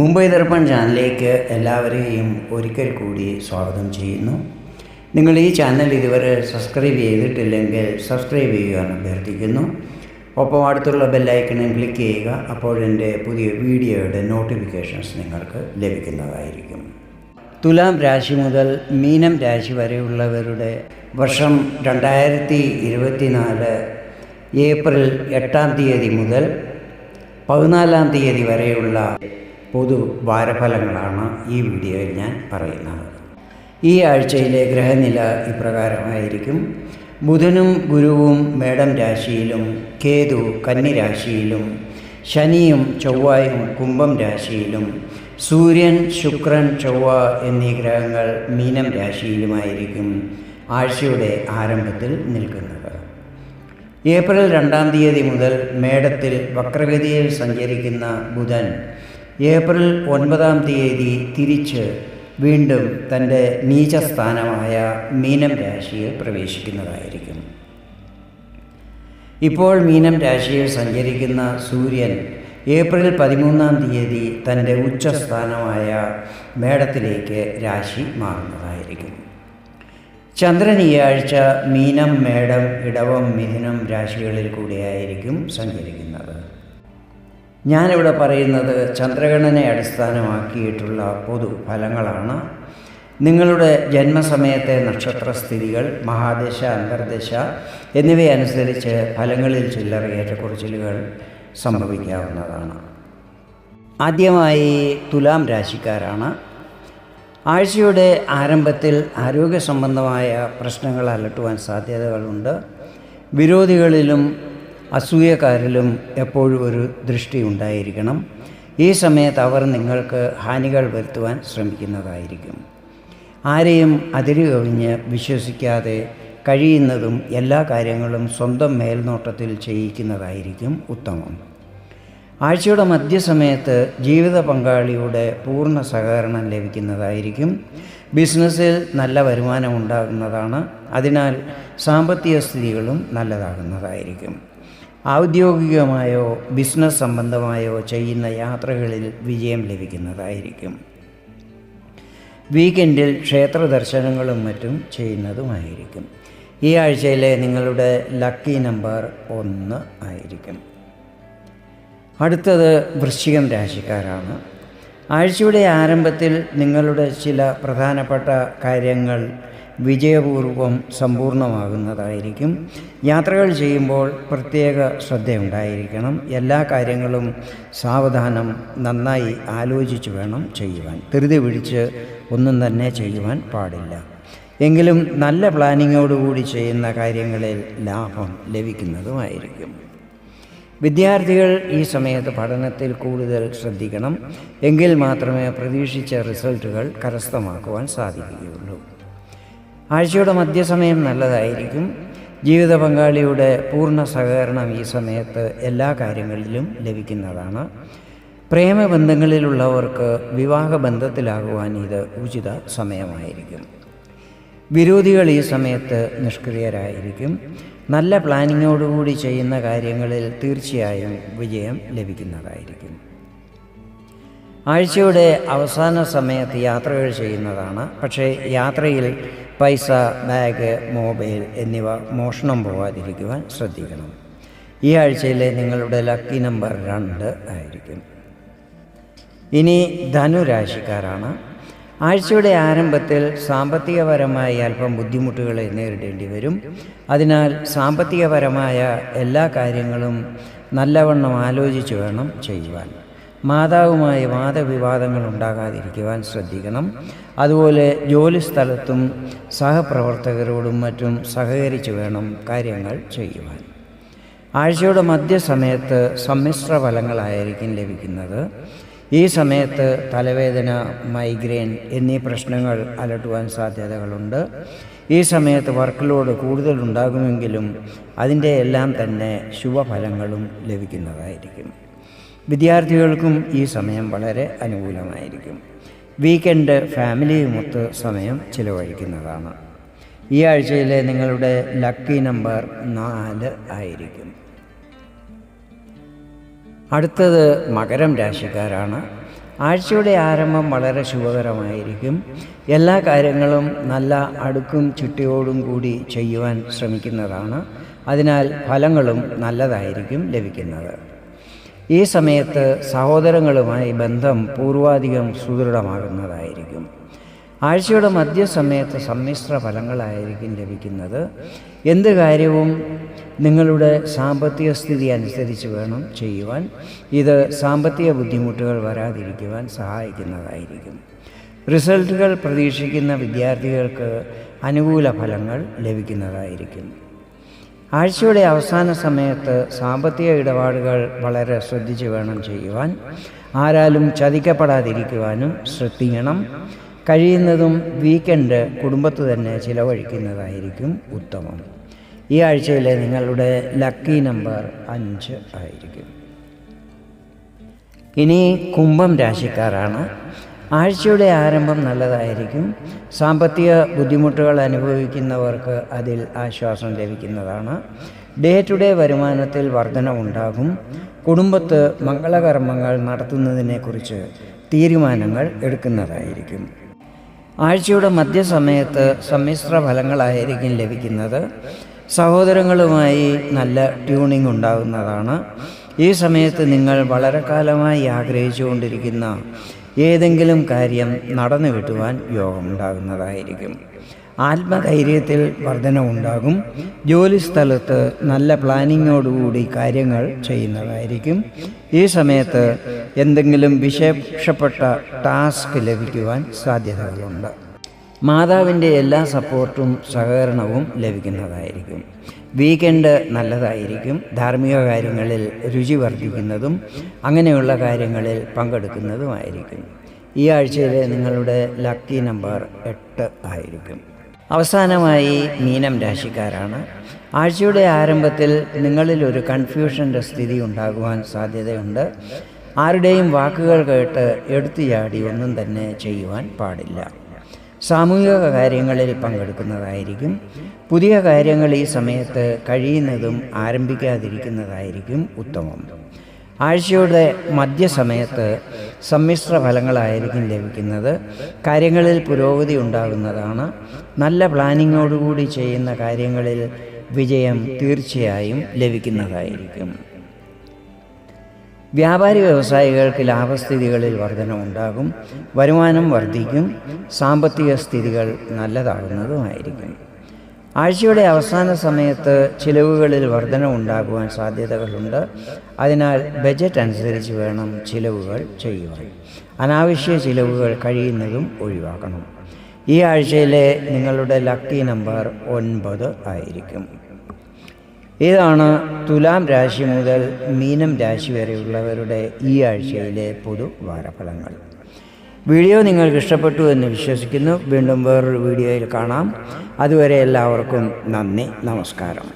മുംബൈ ദർപ്പൺ ചാനലിലേക്ക് എല്ലാവരെയും ഒരിക്കൽ കൂടി സ്വാഗതം ചെയ്യുന്നു. നിങ്ങൾ ഈ ചാനൽ ഇതുവരെ സബ്സ്ക്രൈബ് ചെയ്തിട്ടില്ലെങ്കിൽ സബ്സ്ക്രൈബ് ചെയ്യുവാൻ അഭ്യർത്ഥിക്കുന്നു. ഒപ്പം അടുത്തുള്ള ബെല്ലൈക്കണിൽ ക്ലിക്ക് ചെയ്യുക അപ്പോൾ എന്റെ പുതിയ വീഡിയോയുടെ നോട്ടിഫിക്കേഷൻസ് നിങ്ങൾക്ക് ലഭിക്കുന്നതായിരിക്കും. തുലാം രാശി മുതൽ മീനം രാശി വരെയുള്ളവരുടെ വർഷം രണ്ടായിരത്തി ഇരുപത്തിനാല് ഏപ്രിൽ എട്ടാം തീയതി മുതൽ പതിനാലാം തീയതി വരെയുള്ള പൊതു വാരഫലങ്ങളാണ് ഈ വീഡിയോയിൽ ഞാൻ പറയുന്നത്. ഈ ആഴ്ചയിലെ ഗ്രഹനില ഇപ്രകാരമായിരിക്കും. ബുധനും ഗുരുവും മേടം രാശിയിലും കേതു കന്നിരാശിയിലും ശനിയും ചൊവ്വായും കുംഭം രാശിയിലും സൂര്യൻ ശുക്രൻ ചൊവ്വ എന്നീ ഗ്രഹങ്ങൾ മീനം രാശിയിലുമായിരിക്കും ആഴ്ചയുടെ ആരംഭത്തിൽ നിൽക്കുന്നത്. ഏപ്രിൽ രണ്ടാം തീയതി മുതൽ മേടത്തിൽ വക്രഗതിയിൽ സഞ്ചരിക്കുന്ന ബുധൻ ഏപ്രിൽ ഒൻപതാം തീയതി തിരിച്ച് വീണ്ടും തന്റെ നീചസ്ഥാനമായ മീനം രാശിയിൽ പ്രവേശിക്കുന്നതായിരിക്കും. ഇപ്പോൾ മീനം രാശിയിൽ സഞ്ചരിക്കുന്ന സൂര്യൻ ഏപ്രിൽ പതിമൂന്നാം തീയതി തന്റെ ഉച്ചസ്ഥാനമായ മേടത്തിലേക്ക് രാശി മാറുന്നതായിരിക്കും. ചന്ദ്രൻ ഈ ആഴ്ച മീനം മേടം ഇടവം മിഥുനം രാശികളിൽ കൂടിയായിരിക്കും സഞ്ചരിക്കുന്നത്. ഞാനിവിടെ പറയുന്നത് ചന്ദ്രഗണനെ അടിസ്ഥാനമാക്കിയിട്ടുള്ള പൊതു ഫലങ്ങളാണ്. നിങ്ങളുടെ ജന്മസമയത്തെ നക്ഷത്രസ്ഥിതികൾ മഹാദശ അന്തർദശ എന്നിവയനുസരിച്ച് ഫലങ്ങളിൽ ചില്ലറ ഏറ്റക്കുറച്ചിലുകൾ സംഭവിക്കാവുന്നതാണ്. ആദ്യമായി തുലാം രാശിക്കാരാണ്. ആഴ്ചയുടെ ആരംഭത്തിൽ ആരോഗ്യ സംബന്ധമായ പ്രശ്നങ്ങൾ അലട്ടുവാൻ സാധ്യതകളുണ്ട്. വിരോധികളിലും അസൂയക്കാരിലും എപ്പോഴും ഒരു ദൃഷ്ടി ഉണ്ടായിരിക്കണം. ഈ സമയത്ത് അവർ നിങ്ങൾക്ക് ഹാനികൾ വരുത്തുവാൻ ശ്രമിക്കുന്നതായിരിക്കും. ആരെയും അതിരു കവിഞ്ഞ് വിശ്വസിക്കാതെ കഴിയുന്നതും എല്ലാ കാര്യങ്ങളും സ്വന്തം മേൽനോട്ടത്തിൽ ചെയ്യിക്കുന്നതായിരിക്കും ഉത്തമം. ആഴ്ചയുടെ മധ്യസമയത്ത് ജീവിത പങ്കാളിയുടെ പൂർണ സഹകരണം ലഭിക്കുന്നതായിരിക്കും. ബിസിനസ്സിൽ നല്ല വരുമാനം ഉണ്ടാകുന്നതാണ്. അതിനാൽ സാമ്പത്തിക സ്ഥിതികളും നല്ലതാകുന്നതായിരിക്കും. ഔദ്യോഗികമായോ ബിസിനസ് സംബന്ധമായോ ചെയ്യുന്ന യാത്രകളിൽ വിജയം ലഭിക്കുന്നതായിരിക്കും. വീക്കെൻഡിൽ ക്ഷേത്ര ദർശനങ്ങളും മറ്റും ചെയ്യുന്നതുമായിരിക്കും. ഈ ആഴ്ചയിലെ നിങ്ങളുടെ ലക്കി നമ്പർ ഒന്ന് ആയിരിക്കും. അടുത്തത് വൃശ്ചികം രാശിക്കാരാണ്. ആഴ്ചയുടെ ആരംഭത്തിൽ നിങ്ങളുടെ ചില പ്രധാനപ്പെട്ട കാര്യങ്ങൾ വിജയപൂർവം സമ്പൂർണമാകുന്നതായിരിക്കും. യാത്രകൾ ചെയ്യുമ്പോൾ പ്രത്യേക ശ്രദ്ധയുണ്ടായിരിക്കണം. എല്ലാ കാര്യങ്ങളും സാവധാനം നന്നായി ആലോചിച്ച് വേണം ചെയ്യുവാൻ. ധൃതി പിടിച്ച് ഒന്നും തന്നെ ചെയ്യുവാൻ പാടില്ല. എങ്കിലും നല്ല പ്ലാനിങ്ങോടുകൂടി ചെയ്യുന്ന കാര്യങ്ങളിൽ ലാഭം ലഭിക്കുന്നതുമായിരിക്കും. വിദ്യാർത്ഥികൾ ഈ സമയത്ത് പഠനത്തിൽ കൂടുതൽ ശ്രദ്ധിക്കണം. എങ്കിൽ മാത്രമേ പ്രതീക്ഷിച്ച റിസൾട്ടുകൾ കരസ്ഥമാക്കുവാൻ സാധിക്കുകയുള്ളൂ. ആഴ്ചയുടെ മധ്യസമയം നല്ലതായിരിക്കും. ജീവിത പങ്കാളിയുടെ പൂർണ സഹകരണം ഈ സമയത്ത് എല്ലാ കാര്യങ്ങളിലും ലഭിക്കുന്നതാണ്. പ്രേമബന്ധങ്ങളിലുള്ളവർക്ക് വിവാഹബന്ധത്തിലാകുവാൻ ഇത് ഉചിത സമയമായിരിക്കും. വിരോധികൾ ഈ സമയത്ത് നിഷ്ക്രിയരായിരിക്കും. നല്ല പ്ലാനിങ്ങോടുകൂടി ചെയ്യുന്ന കാര്യങ്ങളിൽ തീർച്ചയായും വിജയം ലഭിക്കുന്നതായിരിക്കും. ആഴ്ചയുടെ അവസാന സമയത്ത് യാത്രകൾ ചെയ്യുന്നതാണ്. പക്ഷേ യാത്രയിൽ പൈസ ബാഗ് മൊബൈൽ എന്നിവ മോഷണം പോകാതിരിക്കുവാൻ ശ്രദ്ധിക്കണം. ഈ ആഴ്ചയിലെ നിങ്ങളുടെ ലക്കി നമ്പർ രണ്ട് ആയിരിക്കും. ഇനി ധനുരാശിക്കാരാണ്. ആഴ്ചയുടെ ആരംഭത്തിൽ സാമ്പത്തികപരമായി അല്പം ബുദ്ധിമുട്ടുകളെ നേരിടേണ്ടി വരും. അതിനാൽ സാമ്പത്തികപരമായ എല്ലാ കാര്യങ്ങളും നല്ലവണ്ണം ആലോചിച്ച് വേണം ചെയ്യുവാൻ. മാതാവുമായി വാദവിവാദങ്ങൾ ഉണ്ടാകാതിരിക്കുവാൻ ശ്രദ്ധിക്കണം. അതുപോലെ ജോലിസ്ഥലത്തും സഹപ്രവർത്തകരോടും മറ്റും സഹകരിച്ചു വേണം കാര്യങ്ങൾ ചെയ്യുവാൻ. ആഴ്ചയുടെ മധ്യസമയത്ത് സമ്മിശ്ര ഫലങ്ങളായിരിക്കും ലഭിക്കുന്നത്. ഈ സമയത്ത് തലവേദന മൈഗ്രെയിൻ എന്നീ പ്രശ്നങ്ങൾ അലട്ടുവാൻ സാധ്യതകളുണ്ട്. ഈ സമയത്ത് വർക്ക് ലോഡ് കൂടുതലുണ്ടാകുമെങ്കിലും അതിന്റെ എല്ലാം തന്നെ ശുഭഫലങ്ങളും ലഭിക്കുന്നതായിരിക്കും. വിദ്യാർത്ഥികൾക്കും ഈ സമയം വളരെ അനുകൂലമായിരിക്കും. വീക്കെൻഡ് ഫാമിലിയുമൊത്ത് സമയം ചിലവഴിക്കുന്നതാണ്. ഈ ആഴ്ചയിലെ നിങ്ങളുടെ ലക്കി നമ്പർ നാല് ആയിരിക്കും. അടുത്തത് മകരം രാശിക്കാരാണ്. ആഴ്ചയുടെ ആരംഭം വളരെ ശുഭകരമായിരിക്കും. എല്ലാ കാര്യങ്ങളും നല്ല അടുക്കും ചിട്ടയോടും കൂടി ചെയ്യുവാൻ ശ്രമിക്കുന്നതാണ്. അതിനാൽ ഫലങ്ങളും നല്ലതായിരിക്കും ലഭിക്കുന്നത്. ഈ സമയത്ത് സഹോദരങ്ങളുമായി ബന്ധം പൂർവാധികം സുദൃഢമാകുന്നതായിരിക്കും. ആഴ്ചയുടെ മധ്യസമയത്ത് സമ്മിശ്ര ഫലങ്ങളായിരിക്കും ലഭിക്കുന്നത്. എന്ത് കാര്യവും നിങ്ങളുടെ സാമ്പത്തിക സ്ഥിതി അനുസരിച്ച് വേണം ചെയ്യുവാൻ. ഇത് സാമ്പത്തിക ബുദ്ധിമുട്ടുകൾ വരാതിരിക്കുവാൻ സഹായിക്കുന്നതായിരിക്കും. റിസൾട്ടുകൾ പ്രതീക്ഷിക്കുന്ന വിദ്യാർത്ഥികൾക്ക് അനുകൂല ഫലങ്ങൾ ലഭിക്കുന്നതായിരിക്കും. ആഴ്ചയുടെ അവസാന സമയത്ത് സാമ്പത്തിക ഇടപാടുകൾ വളരെ ശ്രദ്ധിച്ച് വേണം ചെയ്യുവാൻ. ആരാലും ചതിക്കപ്പെടാതിരിക്കുവാനും ശ്രദ്ധിക്കണം. കഴിയുന്നതും വീക്കെൻഡ് കുടുംബത്ത് തന്നെ ചിലവഴിക്കുന്നതായിരിക്കും ഉത്തമം. ഈ ആഴ്ചയിലെ നിങ്ങളുടെ ലക്കി നമ്പർ അഞ്ച് ആയിരിക്കും. ഇനി കുംഭം രാശിക്കാരാണ്. ആഴ്ചയുടെ ആരംഭം നല്ലതായിരിക്കും. സാമ്പത്തിക ബുദ്ധിമുട്ടുകൾ അനുഭവിക്കുന്നവർക്ക് അതിൽ ആശ്വാസം ലഭിക്കുന്നതാണ്. ഡേ ടു ഡേ വരുമാനത്തിൽ വർധനവുണ്ടാകും. കുടുംബത്ത് മംഗളകർമ്മങ്ങൾ നടത്തുന്നതിനെക്കുറിച്ച് തീരുമാനങ്ങൾ എടുക്കുന്നതായിരിക്കും. ആഴ്ചയുടെ മധ്യസമയത്ത് സമ്മിശ്ര ഫലങ്ങളായിരിക്കും ലഭിക്കുന്നത്. സഹോദരങ്ങളുമായി നല്ല ട്യൂണിംഗ് ഉണ്ടാകുന്നതാണ്. ഈ സമയത്ത് നിങ്ങൾ വളരെ കാലമായി ആഗ്രഹിച്ചുകൊണ്ടിരിക്കുന്ന ഏതെങ്കിലും കാര്യം നടന്നു കിട്ടുവാൻ യോഗമുണ്ടാകുന്നതായിരിക്കും. ആത്മധൈര്യത്തിൽ വർധനവുണ്ടാകും. ജോലിസ്ഥലത്ത് നല്ല പ്ലാനിങ്ങോടുകൂടി കാര്യങ്ങൾ ചെയ്യുന്നതായിരിക്കും. ഈ സമയത്ത് എന്തെങ്കിലും വിശേഷപ്പെട്ട ടാസ്ക് ലഭിക്കുവാൻ സാധ്യതകളുണ്ട്. മാതാവിന്റെ എല്ലാ സപ്പോർട്ടും സഹകരണവും ലഭിക്കുന്നതായിരിക്കും. വീക്കെൻഡ് നല്ലതായിരിക്കും. ധാർമ്മിക കാര്യങ്ങളിൽ രുചി വർദ്ധിക്കുന്നതും അങ്ങനെയുള്ള കാര്യങ്ങളിൽ പങ്കെടുക്കുന്നതുമായിരിക്കും. ഈ ആഴ്ചയിലെ നിങ്ങളുടെ ലക്കി നമ്പർ എട്ട് ആയിരിക്കും. അവസാനമായി മീനം രാശിക്കാരാണ്. ആഴ്ചയുടെ ആരംഭത്തിൽ നിങ്ങളിൽ ഒരു കൺഫ്യൂഷന്റെ സ്ഥിതി ഉണ്ടാകുവാൻ സാധ്യതയുണ്ട്. ആരുടെയും വാക്കുകൾ കേട്ട് എടുത്തു ചാടി ഒന്നും തന്നെ ചെയ്യുവാൻ പാടില്ല. സാമൂഹിക കാര്യങ്ങളിൽ പങ്കെടുക്കുന്നതായിരിക്കും. പുതിയ കാര്യങ്ങൾ ഈ സമയത്ത് കഴിയുന്നതും ആരംഭിക്കാതിരിക്കുന്നതായിരിക്കും ഉത്തമം. ആഴ്ചയുടെ മധ്യസമയത്ത് സമ്മിശ്ര ഫലങ്ങളായിരിക്കും ലഭിക്കുന്നത്. കാര്യങ്ങളിൽ പുരോഗതി ഉണ്ടാകുന്നതാണ്. നല്ല പ്ലാനിങ്ങോടുകൂടി ചെയ്യുന്ന കാര്യങ്ങളിൽ വിജയം തീർച്ചയായും ലഭിക്കുന്നതായിരിക്കും. വ്യാപാരി വ്യവസായികൾക്ക് ലാഭസ്ഥിതികളിൽ വർധനമുണ്ടാകും വരുമാനം വർദ്ധിക്കും സാമ്പത്തിക സ്ഥിതികൾ നല്ലതാകുന്നതുമായിരിക്കും. ആഴ്ചയുടെ അവസാന സമയത്ത് ചിലവുകളിൽ വർധന ഉണ്ടാകുവാൻ സാധ്യതകളുണ്ട്. അതിനാൽ ബജറ്റ് അനുസരിച്ച് വേണം ചിലവുകൾ ചെയ്യുവാൻ. അനാവശ്യ ചിലവുകൾ കഴിയുന്നതും ഒഴിവാക്കണം. ഈ ആഴ്ചയിലെ നിങ്ങളുടെ ലക്കി നമ്പർ ഒൻപത് ആയിരിക്കും. ഇതാണ് തുലാം രാശി മുതൽ മീനം രാശി വരെയുള്ളവരുടെ ഈ ആഴ്ചയിലെ പൊതു വാരഫലങ്ങൾ. വീഡിയോ നിങ്ങൾക്ക് ഇഷ്ടപ്പെട്ടു എന്ന് വിശ്വസിക്കുന്നു. വീണ്ടും വേറൊരു വീഡിയോയിൽ കാണാം. അതുവരെ എല്ലാവർക്കും നന്ദി നമസ്കാരം.